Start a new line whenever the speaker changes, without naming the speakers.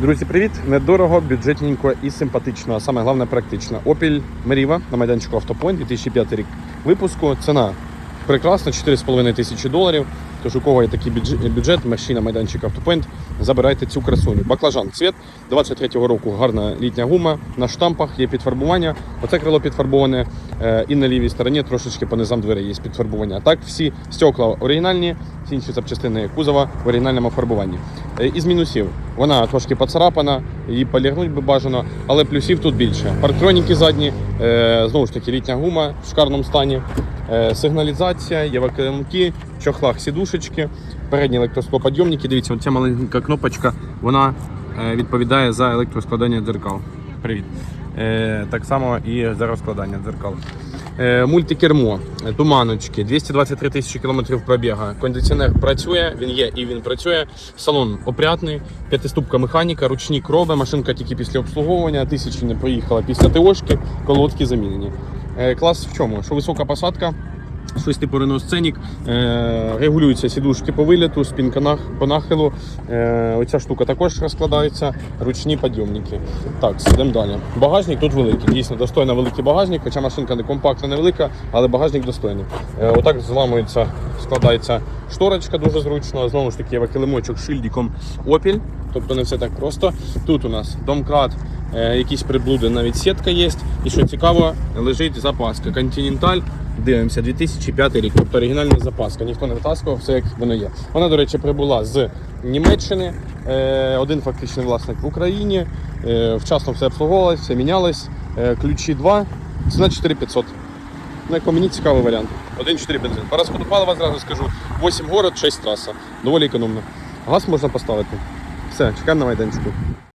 Друзі, привіт! Недорого, бюджетненько і симпатично, а саме головне практично. Opel Meriva на майданчику Автопоінт 2005 рік випуску. Ціна прекрасна, 4,5 тисячі доларів. Тож у кого є такий бюдж- бюджет, мерщі на майданчик Автопоінт, забирайте цю красуню. Баклажан цвіт 23-го року гарна літня гума. На штампах є підфарбування. Оце крило підфарбоване е, і на лівій стороні трошечки по низам дверей є підфарбування. А Так, всі стекла оригінальні, всі інші запчастини кузова в оригінальному фарбуванні. Е, Із мінусів вона трошки поцарапана, її полірнуть би бажано, але плюсів тут більше. Парктроніки задні, е, знову ж таки, літня гума в шикарному стані, сигналізація, є вакуумки, в чохлах сідушечки, передні електросклоподйомники. Дивіться, ця маленька кнопочка, вона е, відповідає за електроскладання дзеркал. Привіт. Е, так само і за розкладання дзеркал. Е, Мультикермо, туманочки, 223 тисячі кілометрів пробіга. Кондиціонер працює, він є і він працює. Салон опрятний, п'ятиступка механіка, ручні кроби, машинка тільки після обслуговування, тисячі не проїхала після ТОшки, колодки замінені. Клас в чому? Що висока посадка, щось типу Renault е, регулюються сідушки по виліту, спінка по нахилу. Е, оця штука також розкладається, ручні підйомники. Так, йдемо далі. Багажник тут великий, дійсно достойно великий багажник, хоча машинка не компактна, невелика, але багажник достойний. Е, отак зламується, складається шторочка дуже зручно. Знову ж таки, є килимочок з шильдиком Opel, тобто не все так просто. Тут у нас домкрат, якісь приблуди, навіть сітка є. І що цікаво, лежить запаска Continental. Дивимося, 2005 рік, тобто оригінальна запаска. Ніхто не витаскував, все як воно є. Вона, до речі, прибула з Німеччини. Е, Один фактичний власник в Україні. Е, Вчасно все обслуговувалось, все мінялось. Е, Ключі 2, ціна 4500. Ну, як мені цікавий варіант. 1,4 бензин. По розходу палива зразу скажу 8 город, 6 траса. Доволі економно. Газ можна поставити. Все, чекаємо на майданчику.